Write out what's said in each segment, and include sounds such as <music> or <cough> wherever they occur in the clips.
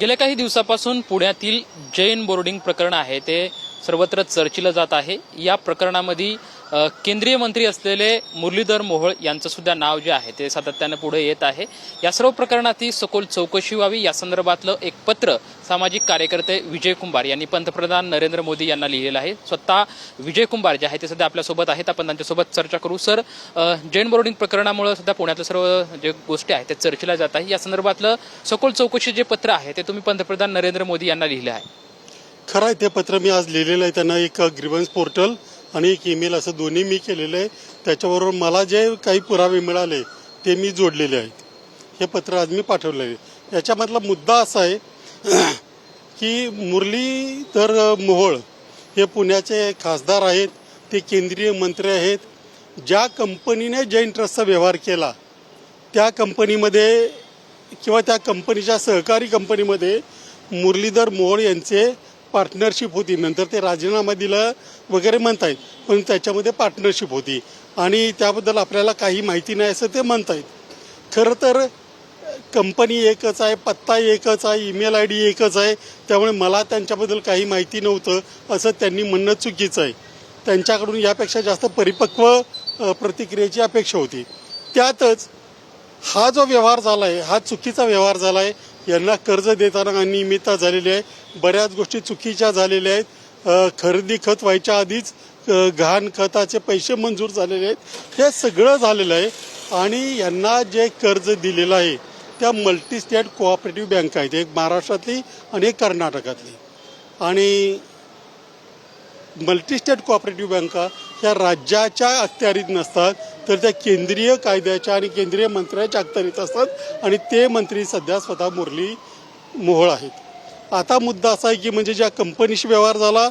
गेल्या काही दिवसापासून पुण्यातील जैन बोर्डिंग प्रकरण आहे ते सर्वत्र चर्चिलं जात आहे. या प्रकरणामध्ये केंद्रीय मंत्री असलेले मुरलीधर मोहोळ यांचं सुद्धा नाव जे आहे ते सातत्यानं पुढे येत आहे. या सर्व प्रकरणाची सखोल चौकशी व्हावी. या संदर्भातलं एक पत्र सामाजिक कार्यकर्ते विजय कुंभार यांनी पंतप्रधान नरेंद्र मोदी यांना लिहिलेलं आहे. स्वतः विजय कुंभार जे आहे ते सध्या आपल्यासोबत आहेत. आपण त्यांच्यासोबत चर्चा करू. सर जैन बोर्डिंग प्रकरणामुळे सध्या पुण्यातल्या सर्व जे गोष्टी आहेत त्या चर्चेला जात आहे. या संदर्भातलं सखोल चौकशी जे पत्र आहे ते तुम्ही पंतप्रधान नरेंद्र मोदी यांना लिहिलं आहे. खरं आहे ते पत्र मी आज लिहिलेलं आहे. त्यांना एक ग्रीवन्स पोर्टल आणि एक ईमेल असं दोन्ही मी केलेलं आहे. त्याच्याबरोबर मला जे काही पुरावे मिळाले ते मी जोडलेले आहेत. हे पत्र आज मी पाठवलं आहे याच्यामधला मुद्दा असा आहे <clears throat> की मुरलीधर मोहोळ हे पुण्याचे खासदार आहेत ते केंद्रीय मंत्री आहेत. ज्या कंपनीने जैन ट्रस्टचा व्यवहार केला त्या कंपनीमध्ये किंवा त्या कंपनीच्या सहकारी कंपनीमध्ये मुरलीधर मोहोळ यांचे पार्टनरशिप होती. नंतर ते राजीनामा दिलं वगैरे म्हणतायत पण त्याच्यामध्ये पार्टनरशिप होती. आणि त्याबद्दल आपल्याला काही माहिती नाही असं ते म्हणतायत. खरं तर कंपनी एकच आहे पत्ता एकच आहे ईमेल आय डी एकच आहे. त्यामुळे मला त्यांच्याबद्दल काही माहिती नव्हतं असं त्यांनी म्हणणं चुकीचं आहे. त्यांच्याकडून यापेक्षा जास्त परिपक्व प्रतिक्रियेची अपेक्षा होती. त्यातच हा जो व्यवहार झाला आहे हा चुकीचा व्यवहार झाला आहे यांना कर्ज देताना अनियमितता झालेली आहे. बऱ्याच गोष्टी चुकीच्या झालेल्या आहेत. खरेदी खत व्हायच्या आधीच घाण खताचे पैसे मंजूर झालेले आहेत. हे सगळं झालेलं आहे. आणि यांना जे कर्ज दिलेलं आहे त्या मल्टी स्टेट कोऑपरेटिव्ह बँक आहेत. एक महाराष्ट्रातली आणि एक कर्नाटकातली. आणि मल्टीस्टेट कोऑपरेटिव्ह बँका ह्या राज्याच्या अखत्यारीत नसतात तर त्या केंद्रीय कायद्याच्या आणि केंद्रीय मंत्र्याच्या अखत्यारीत असतात आणि ते मंत्री सध्या स्वतः मुरली मोहोळ आहेत. आता मुद्दा असा आहे की म्हणजे ज्या कंपनीशी व्यवहार झाला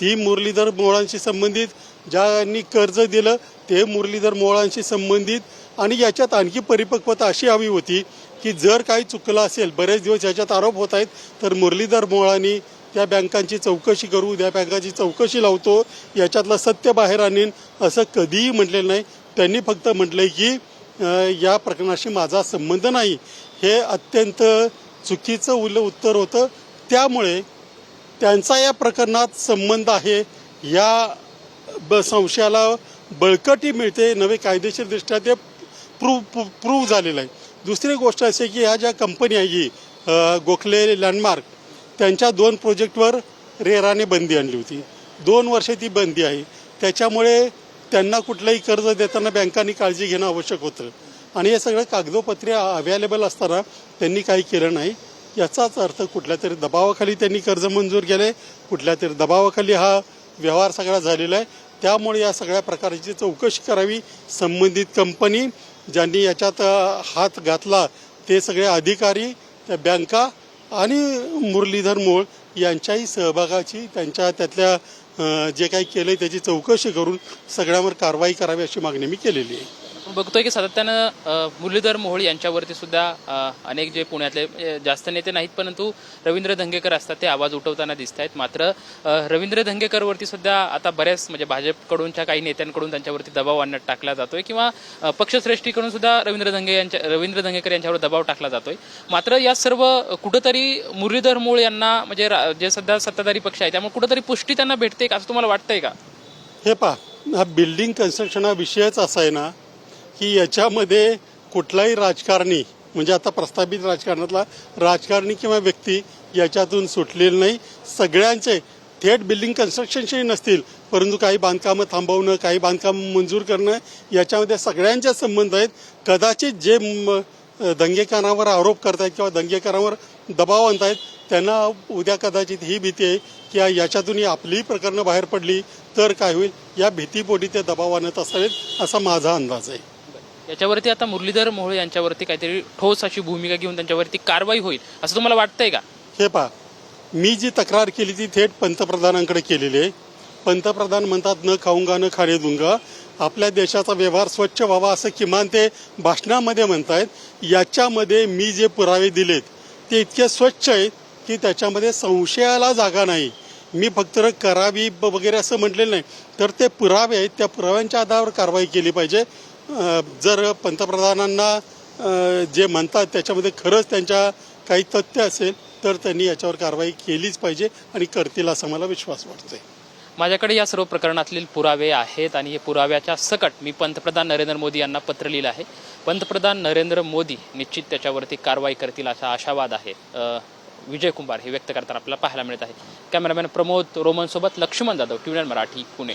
ती मुरलीधर मोहळांशी संबंधित ज्यांनी कर्ज दिलं ते मुरलीधर मोहळांशी संबंधित आणि याच्यात आणखी परिपक्वता अशी हवी होती की जर काही चुकलं असेल बरेच दिवस याच्यात आरोप होत आहेत तर मुरलीधर मोहळांनी त्या बँकांची चौकशी करू त्या बँकाची चौकशी लावतो याच्यातलं सत्य बाहेर आणेन असं कधीही म्हटलेलं नाही. त्यांनी फक्त म्हटलंय की या प्रकरणाशी माझा संबंध नाही. हे अत्यंत चुकीचं उल उत्तर होतं. त्यामुळे त्यांचा या प्रकरणात संबंध आहे. या ब संशयाला बळकटी मिळते नवे कायदेशीरदृष्ट्या ते प्रूव्ह प्रूव्ह झालेलं आहे. दुसरी गोष्ट अशी की ह्या ज्या कंपनी आहे ही गोखले लँडमार्क त्यांच्या दोन प्रोजेक्टवर रेराने बंदी आणली होती. दोन वर्षे ती बंदी आहे. त्याच्यामुळे त्यांना कुठलंही कर्ज देताना बँकांनी काळजी घेणं आवश्यक होतं. आणि हे सगळं कागदोपत्रे अवेलेबल असताना त्यांनी काही केलं नाही. याचाच अर्थ कुठल्या तरी दबावाखाली त्यांनी कर्ज मंजूर केले. कुठल्या तरी दबावाखाली हा व्यवहार सगळा झालेला आहे. त्यामुळे या सगळ्या प्रकारची चौकशी करावी. संबंधित कंपनी ज्यांनी याच्यात हात घातला ते सगळे अधिकारी त्या बँका आणि मुरलीधर मोळ यांच्याही सहभागाची त्यांच्या त्यातल्या जे काही केलं त्याची चौकशी करून सगळ्यावर कारवाई करावी अशी मागणी मी केलेली आहे. बघतोय की सातत्यानं मुरलीधर मोहोळ यांच्यावरती सुद्धा अनेक जे पुण्यातले जास्त नेते नाहीत परंतु रवींद्र धंगेकर असतात ते आवाज उठवताना दिसत आहेत मात्र रवींद्र धंगेकरवरती सुद्धा आता बऱ्याच म्हणजे भाजपकडूनच्या काही नेत्यांकडून त्यांच्यावरती दबाव आणण्यात टाकला जातोय किंवा पक्षश्रेष्ठीकडून सुद्धा रवींद्र धंगे यांच्या रवींद्र धंगेकर यांच्यावर दबाव टाकला जातोय. मात्र या सर्व कुठंतरी मुरलीधर मोळ यांना म्हणजे रा- जे सध्या सत्ताधारी पक्ष आहे त्यामुळे कुठंतरी पुष्टी त्यांना भेटते का असं तुम्हाला वाटतंय का? हे पहा हा बिल्डिंग कन्स्ट्रक्शन हा विषयच असा आहे ना की याच्यामध्ये कुठलाही राजकारणी म्हणजे आता प्रस्थापित राजकारणातला राजकारणी किंवा व्यक्ती याच्यातून सुटलेलं नाही. सगळ्यांचे थेट बिल्डिंग कन्स्ट्रक्शनचे नसतील परंतु काही बांधकामं थांबवणं काही बांधकामं मंजूर करणं याच्यामध्ये सगळ्यांचे संबंध आहेत. कदाचित जे दंगेकारांवर आरोप करतायत किंवा दंगेकारांवर दबाव आणतायत त्यांना उद्या कदाचित ही भीती आहे की या- याच्यातून आपली प्रकरणं बाहेर पडली तर काय होईल? या भीतीपोटी ते दबाव आणत असावेत असा माझा अंदाज आहे. याच्यावरती आता मुरलीधर मोहोळ यांच्यावरती काहीतरी ठोस अशी भूमिका घेऊन त्यांच्यावरती कारवाई होईल असं तुम्हाला वाटतंय का? हे पहा मी जी तक्रार केली ती थेट पंतप्रधानांकडे केलेली आहे. पंतप्रधान म्हणतात न खाऊंगा न खाणे दुंगा. आपल्या देशाचा व्यवहार स्वच्छ व्हावा असं किमान ते भाषणामध्ये म्हणतायत. याच्यामध्ये मी जे पुरावे दिलेत ते इतके स्वच्छ आहेत की त्याच्यामध्ये संशयाला जागा नाही. मी फक्त करावी ब- वगैरे असं म्हटलेलं नाही. तर ते पुरावे आहेत त्या पुराव्यांच्या आधारावर कारवाई केली पाहिजे. जर पंतप्रधानांना जे म्हणतात त्याच्यामध्ये खरंच त्यांच्या काही तथ्य असेल तर त्यांनी याच्यावर कारवाई केलीच पाहिजे आणि करतील असा मला विश्वास वाटतोय. माझ्याकडे या सर्व प्रकरणातील पुरावे आहेत आणि हे पुराव्याच्या सकट मी पंतप्रधान नरेंद्र मोदी यांना पत्र लिहिलं आहे. पंतप्रधान नरेंद्र मोदी निश्चित त्याच्यावरती कारवाई करतील असा आशावाद आहे. विजय कुंभार हे व्यक्त करताना आपल्याला पाहायला मिळत आहे. कॅमेरामॅन प्रमोद रोमनसोबत लक्ष्मण जाधव ट्युनियन मराठी पुणे.